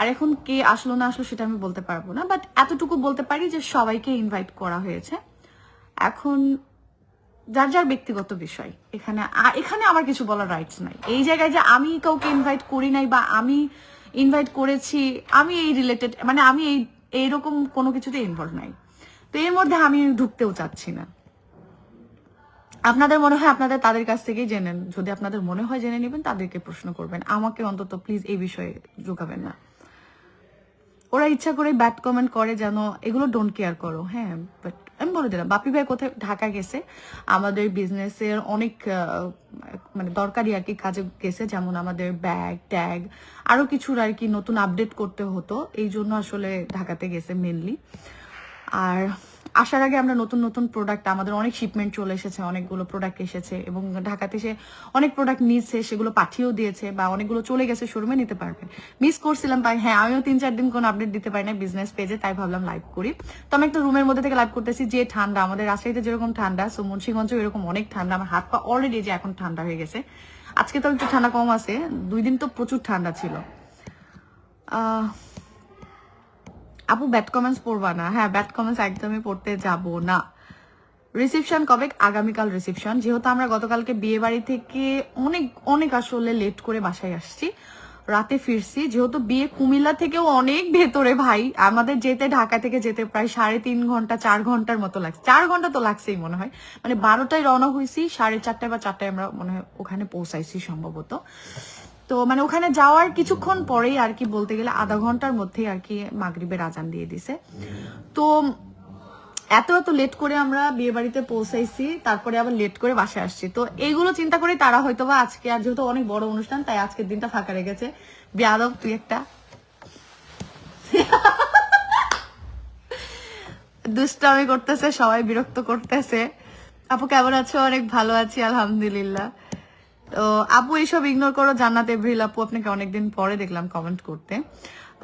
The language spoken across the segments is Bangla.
আর এখন কে আসলো না আসলো সেটা আমি বলতে পারব না বাট এতটুকু বলতে পারি যে সবাইকে ইনভাইট করা হয়েছে। এখন যার যার ব্যক্তিগত বিষয়, এখানে এখানে আমার কিছু বলার রাইটস নাই। এই জায়গায় যে আমি কাউকে ইনভাইট করি নাই বা আমি ইনভাইট করেছি, আমি এই রিলেটেড মানে আমি এই, এইরকম কোনো কিছুতে ইনভলভ নাই। তো এর মধ্যে আমি ঢুকতেও চাচ্ছি না। আপনাদের মনে হয় আপনাদের, তাদের কাছ থেকেই জেনেন যদি আপনাদের মনে হয় জেনে নেবেন, তাদেরকে প্রশ্ন করবেন। আমাকে অন্তত প্লিজ এই বিষয়ে ঢুকাবেন না। ওরা ইচ্ছা করে ব্যাড কমেন্ট করে যেন এগুলো ডোন্ট কেয়ার করো হ্যাঁ বাট আমি বলে দিলাম, বাপি ভাই কোথায়, ঢাকা গেছে, আমাদের বিজনেসের অনেক মানে দরকারি আর কি কাজে গেছে, যেমন আমাদের ব্যাগ ট্যাগ আরও কিছুর আর কি নতুন আপডেট করতে হতো, এই জন্য আসলে ঢাকাতে গেছে মেনলি আর আসার আগে আমরা নতুন নতুন প্রোডাক্ট আমাদের অনেক শিপমেন্ট চলে এসেছে, অনেকগুলো প্রোডাক্ট এসেছে এবং ঢাকাতে সে অনেক প্রোডাক্ট নিচ্ছে, সেগুলো পাঠিয়েও দিয়েছে বা অনেকগুলো চলে গেছে শোরুমে নিতে পারবেন। মিস করছিলাম তাই হ্যাঁ আমিও তিন, চার দিন কোনো আপডেট দিতে পারি না বিজনেস পেজে তাই ভাবলাম লাইভ করি। তো আমি একটা রুমের মধ্যে থেকে লাইভ করতেছি যে ঠান্ডা, আমাদের রাজশাহীতে যেরকম ঠান্ডা সো মুন্সিগঞ্জে এরকম অনেক ঠান্ডা, আমার হাত পা অলরেডি যে এখন ঠান্ডা হয়ে গেছে। আজকে তো একটু ঠান্ডা কম আছে, দুই দিন তো প্রচুর ঠান্ডা ছিল। আহ আপু ব্যাড কমেন্টস পড়বা না। হ্যাঁ ব্যাড কমেন্টস একদমই পড়তে যাব না। রিসেপশন কবে? আগামীকাল রিসেপশন যেহেতু আমরা গতকালকে বিয়ে বাড়ি থেকে অনেক অনেক আসলে লেট করে বাসায় আসছি, রাতে ফিরছি। যেহেতু বিয়ে কুমিল্লা থেকেও অনেক ভেতরে ভাই, আমাদের যেতে ঢাকা থেকে যেতে প্রায় সাড়ে তিন ঘণ্টা, চার ঘণ্টার মতো লাগছে। চার ঘণ্টা তো লাগছেই মনে হয়। মানে বারোটায় রওনা হয়েছি, সাড়ে চারটায় বা চারটায় আমরা মনে হয় ওখানে পৌঁছাইছি সম্ভবত। তো মানে ওখানে যাওয়ার কিছুক্ষণ পরেই আর কি বলতে গেলে আধা ঘণ্টার মধ্যেই আর কি মাগরিবের আজান দিয়ে দিছে। তো এত এত লেট করে আমরা বিয়ে বাড়িতে পৌঁছাইছি, তারপরে আবার লেট করে বাসায় আসছি। তো এইগুলো চিন্তা করে তারা হয়তো বা আজকে, আর যেহেতু অনেক বড় অনুষ্ঠান, তাই আজকের দিনটা ফাঁকা রেখেছে। বেয়াদব তুই একটা। দুষ্টামি করতেছে, সবাই বিরক্ত করতেছে। আপু কেমন আছো? অনেক ভালো আছি, আলহামদুলিল্লাহ। তো আপু এইসব ইগনোর করো, জান্নাত এভরিল আপু, আপনাকে অনেকদিন পরে দেখলাম কমেন্ট করতে।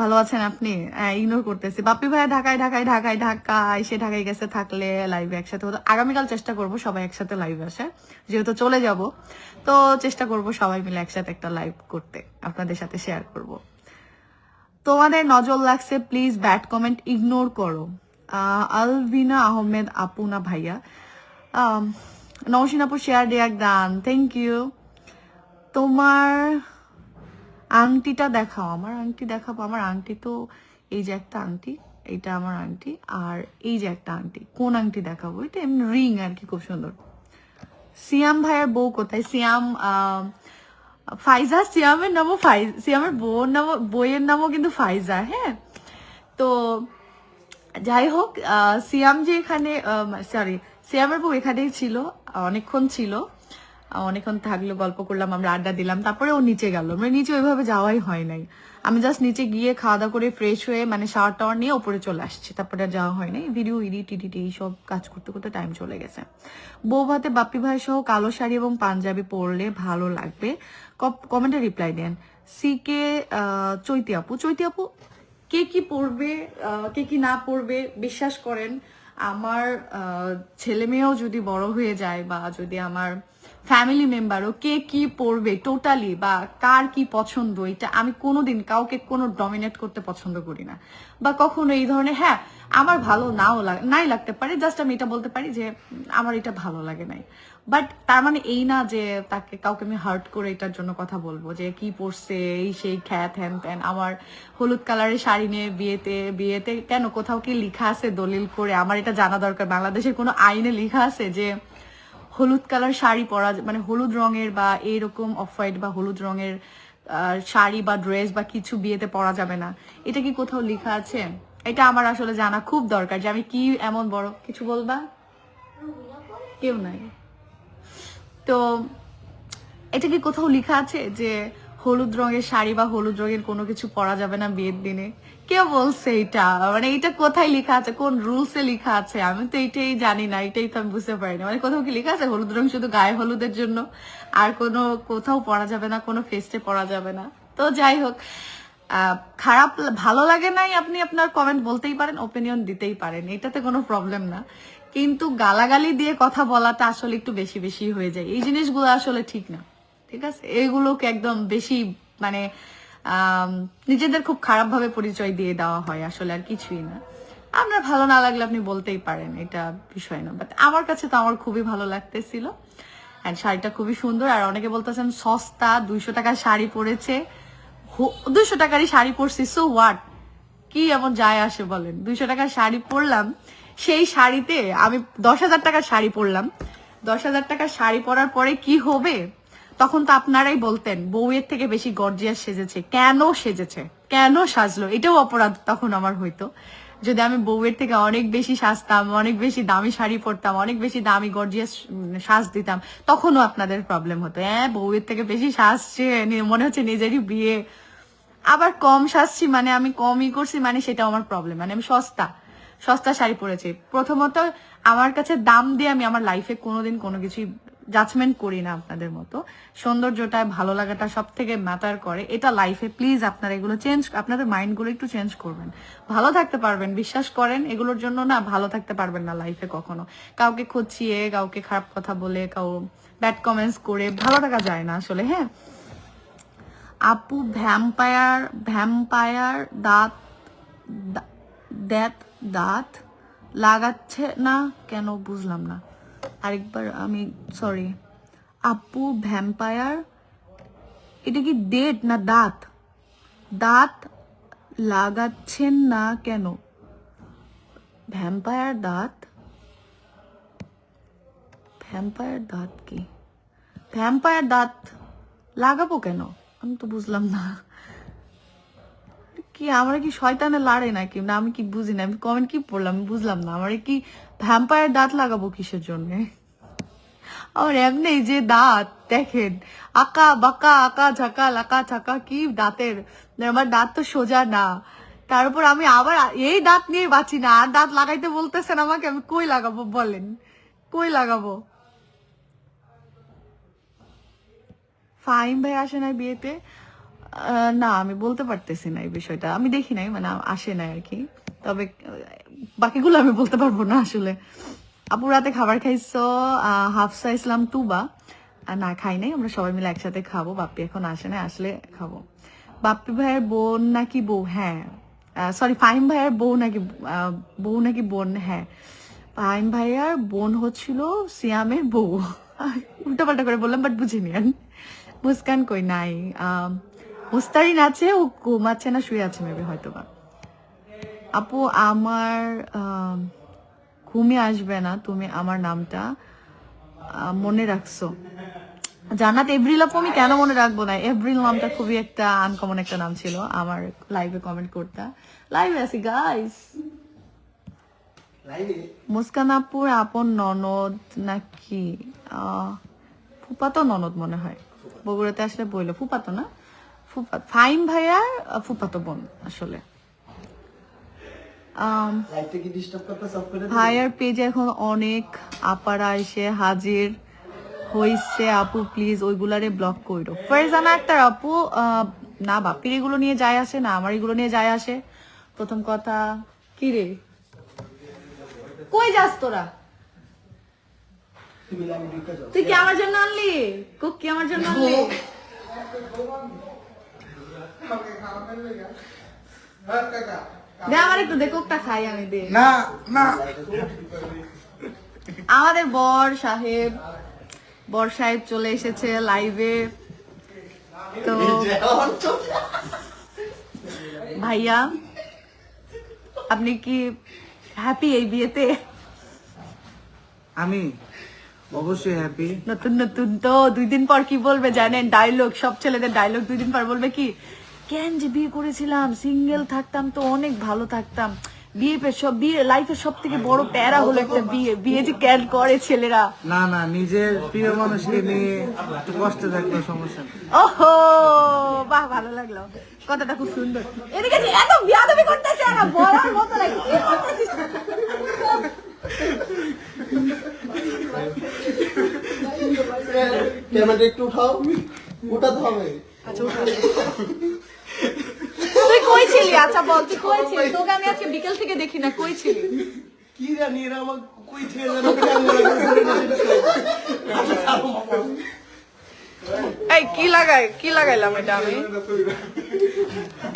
ভালো আছেন আপনি? ইগনোর করতেছি। বাপি ভাইয়া ঢাকায় ঢাকায় ঢাকায় ঢাকায়, সে ঢাকায় গেছে থাকলে লাইভে একসাথে হতো। আগামীকাল চেষ্টা করব সবাই একসাথে লাইভ আসে। যেহেতু চলে যাব, তো চেষ্টা করব সবাই মিলে একসাথে একটা লাইভ করতে, আপনাদের সাথে শেয়ার করব। তোমাদের নজর লাগছে প্লিজ ব্যাড কমেন্ট ইগনোর করো। আলভিনা আহমেদ, আপু না ভাইয়া। আপু শেয়ার দেয়াক দান। থ্যাংক ইউ তোমার আংটিটা দেখাও, আমার আংটি দেখাবো। আমার আংটি তো এই যে একটা আংটি এইটা আমার আংটি, আর এই যে একটা আংটি, কোন আংটি দেখাবো? এটা এমনি রিং আর কি, খুব সুন্দর। সিয়াম ভাইয়ের বউ কোথায়? সিয়াম ফাইজা, সিয়ামের নামও ফাইজ, সিয়ামের বউর নামও, বইয়ের নামও কিন্তু ফাইজা হ্যাঁ? তো যাই হোক সিয়াম যে এখানে সরি সিয়ামের বউ এখানেই ছিল, অনেকক্ষণ ছিল। অনেকক্ষণ থাকল, গল্প করলাম, আমরা আড্ডা দিলাম, তারপরে ও নিচে গেল। মানে নিচে ওইভাবে যাওয়াই হয় নাই। আমি জাস্ট নিচে গিয়ে খাওয়া দাওয়া করে ফ্রেশ হয়ে মানে শাওয়ার টাওয়ার নিয়ে ওপরে চলে আসছি। তারপরে আর যাওয়া হয় নাই। ভিডিও এডিট এডিট এইসব কাজ করতে করতে টাইম চলে গেছে। বউ ভাতে বাপ্পি ভাই সহ কালো শাড়ি এবং পাঞ্জাবি পরলে ভালো লাগবে। কমেন্টে রিপ্লাই দেন। সি কে চৈতি আপু। চৈতি আপু, কে কি পড়বে কে কি না পড়বে বিশ্বাস করেন? আমার ছেলে মেয়েও যদি বড় হয়ে যায় বা যদি আমার ফ্যামিলি মেম্বারও কে কি পড়বে টোটালি বা কার কি পছন্দ, এটা আমি কোনোদিন কাউকে কোনো ডমিনেট করতে পছন্দ করি না। বা কখনো এই ধরনের হ্যাঁ আমার ভালো নাও নাই লাগতে পারে জাস্ট আমি এটা বলতে পারি যে, আমার এটা ভালো লাগে নাই। বাট তার মানে এই না যে, তাকে, কাউকে আমি হার্ট করে এটার জন্য কথা বলব যে, কি পড়ছে এই সেই খ্যাত, হ্যান ত্যান, আমার হলুদ কালারের শাড়ি নিয়ে বিয়েতে বিয়েতে কেন কোথাও কি লিখা আছে দলিল করে, আমার এটা জানা দরকার, বাংলাদেশের কোনো আইনে লেখা আছে যে হলুদ কালার শাড়ি পরা মানে হলুদ রঙের বা এইরকম অফ হোয়াইট বা হলুদ রঙের শাড়ি বা ড্রেস বা কিছু বিয়েতে পরা যাবে না। এটা কি কোথাও লেখা আছে? এটা আমার আসলে জানা খুব দরকার যে আমি কি এমন বড়, কিছু বলবা? কেউ নাই। তো এটা কি কোথাও লেখা আছে যে হলুদ রঙের শাড়ি বা হলুদ রঙের কোনো কিছু পরা যাবে না বিয়ের দিনে? কে বলছে এটা? মানে এটা কোথায় লেখা আছে? কোন রুলসে লেখা আছে? আমি তো এটাই জানি না, এটাই তো আমি বুঝতে পারি না। মানে কোথাও কি লেখা আছে? হলুদ রং শুধু গায়ে হলুদের জন্য? আর কোনো, কোথাও পরা যাবে না, কোনো ফেস্টে পরা যাবে না? তো যাই হোক খারাপ ভালো লাগে নাই আপনি আপনার কমেন্ট বলতেই পারেন ওপিনিয়ন দিতেই পারেন। এটাতে কোনো প্রবলেম না। কিন্তু গালাগালি দিয়ে কথা বলাটা আসলে একটু বেশি বেশি হয়ে যায়। এই জিনিসগুলো আসলে ঠিক না। ঠিক আছে? এগুলোকে একদম বেশি মানে নিজেদের খুব খারাপ ভাবে পরিচয় দিয়ে দেওয়া হয় আসলে আর কিছুই না। আপনার ভালো না লাগলে আপনি বলতেই পারেন, এটা বিষয় না। বাট আমার কাছে তো আমার খুবই ভালো লাগতেছিল। অ্যান্ড শাড়িটা খুবই সুন্দর। আর অনেকে বলতেছেন, সস্তা, দুইশো টাকার শাড়ি পরেছে। দুইশো টাকারই শাড়ি পরছি সো হোয়াট কি এমন যায় আসে বলেন? দুইশো টাকার শাড়ি পরলাম, সেই শাড়িতে আমি দশ হাজার টাকার শাড়ি পরলাম। দশ হাজার টাকার শাড়ি পরার পরে কি হবে? তখন তো আপনারাই বলতেন, বউয়ের থেকে বেশি গর্জিয়াস সেজেছে। কেন সেজেছে? কেন সাজলো? এটাও অপরাধ তখন আমার হইতো। যদি আমি বউয়ের থেকে অনেক বেশি সাজতাম, অনেক বেশি দামি শাড়ি পরতাম, অনেক বেশি দামি গর্জিয়াস সাজ দিতাম, তখনও আপনাদের প্রবলেম হতো। হ্যাঁ বউয়ের থেকে বেশি সাজছে মনে হচ্ছে নিজেরই বিয়ে। আবার কম সাজছি মানে আমি কমই করছি মানে সেটা আমার প্রবলেম মানে আমি সস্তা সস্তা শাড়ি পরেছি। প্রথমত আমার কাছে দাম দিয়ে আমি আমার লাইফে কোনোদিন কোনো কিছুই জাজমেন্ট করি না আপনাদের মতো। সৌন্দর্যটা, ভালো লাগাটা সব থেকে ম্যাটার করে। এটা লাইফে প্লিজ আপনারা এগুলো চেঞ্জ আপনাদের মাইন্ডগুলো একটু চেঞ্জ করবেন। ভালো থাকতে পারবেন, বিশ্বাস করেন, এগুলোর জন্য না ভালো থাকতে পারবেন না লাইফে কখনো। কাউকে খুঁচিয়ে কাউকে খারাপ কথা বলে, কাউ ব্যাড কমেন্টস করে, ভালো থাকা যায় না আসলে হ্যাঁ? আপু ভ্যাম্পায়ার ভ্যাম্পায়ার দাঁত, দা- দাঁত দাঁত, লাগাচ্ছে না? কেন? বুঝলাম না। আরেকবার আমি সরি আপু ভ্যাম্পায়ার এটা কি ডেট না দাঁত? দাঁত লাগাচ্ছেন না কেন? ভ্যাম্পায়ার দাঁত? ভ্যাম্পায়ার দাঁত কি? ভ্যাম্পায়ার দাঁত লাগাবো কেন? আমি তো বুঝলাম না। কি, আমরা কি শয়তানে লাড়ে নাকি? না, আমি কি বুঝি না, আমি কমেন্ট কি পড়লাম? বুঝলাম না, আমার কি ভ্যাম্পায়ার দাঁত লাগাবো কিসের জন্য? আমার এমনি যে দাঁত, দেখেন, আকা বাকা, আকা ঝাকা, লাকা ঝাকা, কি দাঁতের? আমার দাঁত তো সোজা না। তার উপর আমি আবার এই দাঁত নিয়ে বাঁচি না। আর দাঁত লাগাইতে বলতেছেন আমাকে, আমি কই লাগাবো বলেন? কই লাগাবো? ফাহিম ভাই আসে নাই বিয়েতে? না, আমি বলতে পারতেছি না এই বিষয়টা। আমি দেখি নাই মানে আসে নাই আর কি। তবে বাকিগুলো আমি বলতে পারব না আসলে। আপু রাতে খাবার খাইছো হাফসা, ইসলাম টুবা না, খাই নাই, আমরা সবাই মিলে একসাথে খাব। বাপ্পি এখন আসে না আসলে খাব। বাপ্পি ভাইয়ের বোন নাকি বউ? হ্যাঁ। সরি ফাহিম ভাইয়ের বউ নাকি বউ নাকি বোন? হ্যাঁ। ফাহিম ভাইয়ার বোন হচ্ছিল সিয়ামের বউ। উল্টা পাল্টা করে বললাম বাট বুঝিনি আর মুস্কান কই নাই। মুস্তারিন আছে, ও ঘুমাচ্ছে না, শুয়ে আছে মেবি হয়তো বা আপু আমার আম, ঘুমে আসবে না তুমি আমার নামটা মনে রাখছো। জান্নাত এভরিল আপু আমি কেন মনে রাখব না? এভরিল নামটা খুবই একটা আনকমন একটা নাম ছিল আমার লাইভে কমেন্ট করতে। লাইভে আছি গাইস মুস্কান আপুর আপন ননদ নাকি? ফুপাতো ননদ মনে হয়। বগুড়াতে আসলে বইলো। ফুপাতো না? ফুপা ফাইম ভাইয়ার ফুপাতো বোন আসলে আম, লাইটটা কি ডিস্টার্ব করতে সব করে ভাইয়ার পেজে এখন অনেক আপারা এসে হাজির হইছে। আপু প্লিজ ওইগুলারে ব্লক কইরো। ফারজানা আক্তার আপু না বাপির এগুলো নিয়ে যায় আসে না আমার এগুলো নিয়ে যায় আসে। প্রথম কথা কি রে? কই যাস তোরা? তুই কি আমার জন্য আনলি? কুক কি আমার জন্য আনলি? দে আমার একটু দে কোকটা খাই আমি দে। না না। আমাদের বর সাহেব বর সাহেব চলে এসেছে লাইভে তো ভাইয়া আপনি কি হ্যাপি এই বিয়েতে? আমি অবশ্যই হ্যাপি নতুন নতুন তো দুই দিন পর কি বলবে জানেন? ডায়লগ সব ছেলেদের ডায়লগ দুই দিন পর বলবে কি? কেন যে বিয়ে করেছিলাম? সিঙ্গেল থাকতাম তো অনেক ভালো থাকতাম। বিয়ে সব বিয়ে লাইফের সব থেকে বড় প্যারা হলো একটা বিয়ে। বিয়ে যে ক্যান করে ছেলেরা? না না নিজের প্রিয় মানুষকে নিয়ে একটু কষ্টে থাকলে সমস্যা ওহো বাহ ভালো লাগল। কথাটা খুব সুন্দর। এদিকে এত বিয়াদবি করতেছে আর বলার মতো লাগে কি? ক্যামেরা একটু উঠাও। উঠাতে হবে। আচ্ছা, ছিলি আচ্ছা বল তুই কই ছিলি তোকে আমি আজকে বিকেল থেকে দেখি না কই ছিলি কি জানি এরা আমার কই থেকে। এই কি লাগাই কি লাগাইলাম এটা আমি?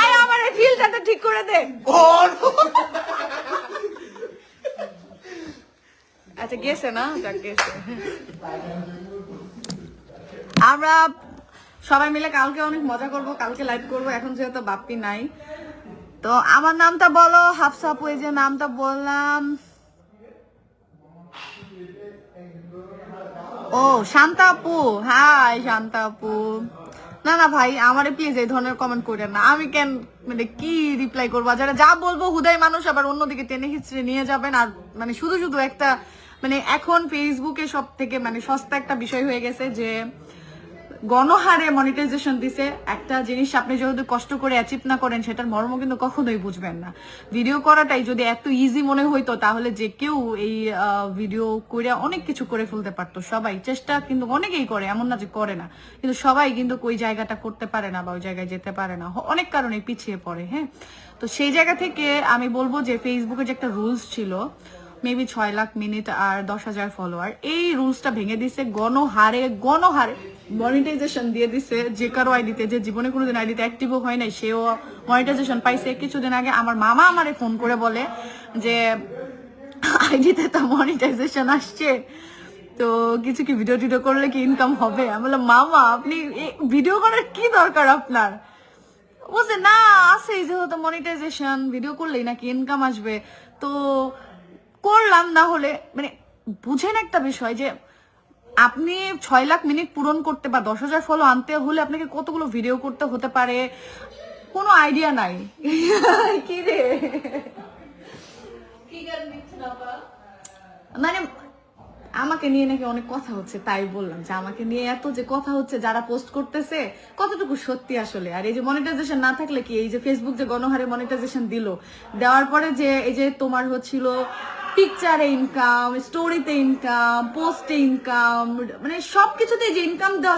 এই আমার এই ঠিক করে দে। আচ্ছা গেছে না? যাক গেছে। আমরা সবাই মিলে কালকে অনেক মজা করব কালকে লাইভ করব এখন যেহেতু বাপ্পি নাই। তো আমার নামটা বলো, হাফসাপু, এই যে নামটা বললাম। ও শান্তা আপু হাই শান্তা আপু না না, ভাই, আমারে প্লিজ এই ধরনের কমেন্ট করেন না। আমি কেন মানে কি রিপ্লাই করব? যারা যা বলব, হুদাই মানুষ আবার অন্যদিকে টেনে হিচড়ে নিয়ে যাবেন। আর মানে শুধু শুধু একটা মানে এখন ফেসবুকে সব থেকে মানে সস্তা একটা বিষয় হয়ে গেছে যে গণহারে মনিটাইজেশন দিছে। একটা জিনিস আপনি যদি কষ্ট করে অ্যাচিভ না করেন, সেটার মর্ম কিন্তু কখনোই বুঝবেন না। ভিডিও করাটাই যদি এত ইজি মনে হইতো, তাহলে যে কেউ এই ভিডিও করে অনেক কিছু করে ফেলতে পারতো। সবাই চেষ্টা কিন্তু অনেকেই করে, এমন না যে করে না। কিন্তু সবাই কিন্তু ওই জায়গাটা করতে পারে না বা ওই জায়গায় যেতে পারে না। অনেক কারণে পিছিয়ে পড়ে হ্যাঁ? তো সেই জায়গা থেকে আমি বলব যে ফেসবুকে যে একটা রুলস ছিল মেবি ছয় লাখ মিনিট আর দশ হাজার ফলোয়ার এই রুলসটা ভেঙে দিছে, গণহারে গণহারে মনিটাইজেশন দিয়ে দিছে। যে কারও আইডিতে যে জীবনে কোনোদিন আইডিতে অ্যাক্টিভও হয় নাই, সেও মনিটাইজেশন পাইছে। কিছুদিন আগে আমার মামা আমারে ফোন করে বলে যে আইডিতে তো মনিটাইজেশন আসছে। তো কিছু কি ভিডিও টিডিও করলে কি ইনকাম হবে? আমি বললাম, মামা, আপনি ভিডিও করার কি দরকার আপনার? বলছে, না, আছে যেহেতু মনিটাইজেশন ভিডিও করলেই নাকি ইনকাম আসবে। তো করলাম না হলে মানে বুঝেন একটা বিষয় যে আপনি ছয় লাখ মিনিট পূরণ করতে বা দশ হাজার ফলো আনতে হলে আপনাকে কতগুলো ভিডিও করতে হতে পারে? কোনো আইডিয়া নাই। কি রে? মানে আমাকে নিয়ে নাকি অনেক কথা হচ্ছে তাই বললাম যে আমাকে নিয়ে এত যে কথা হচ্ছে যারা পোস্ট করতেছে কতটুকু সত্যি আসলে? আর এই যে মনিটাইজেশন না থাকলে কি এই যে ফেসবুক যে গণহারে মনিটাইজেশন দিল দেওয়ার পরে যে এই যে তোমার হচ্ছিল পিকচারে ইনকাম স্টোরিতে ইনকাম পোস্টে ইনকাম মানে সবকিছুতে যে ইনকাম দেওয়া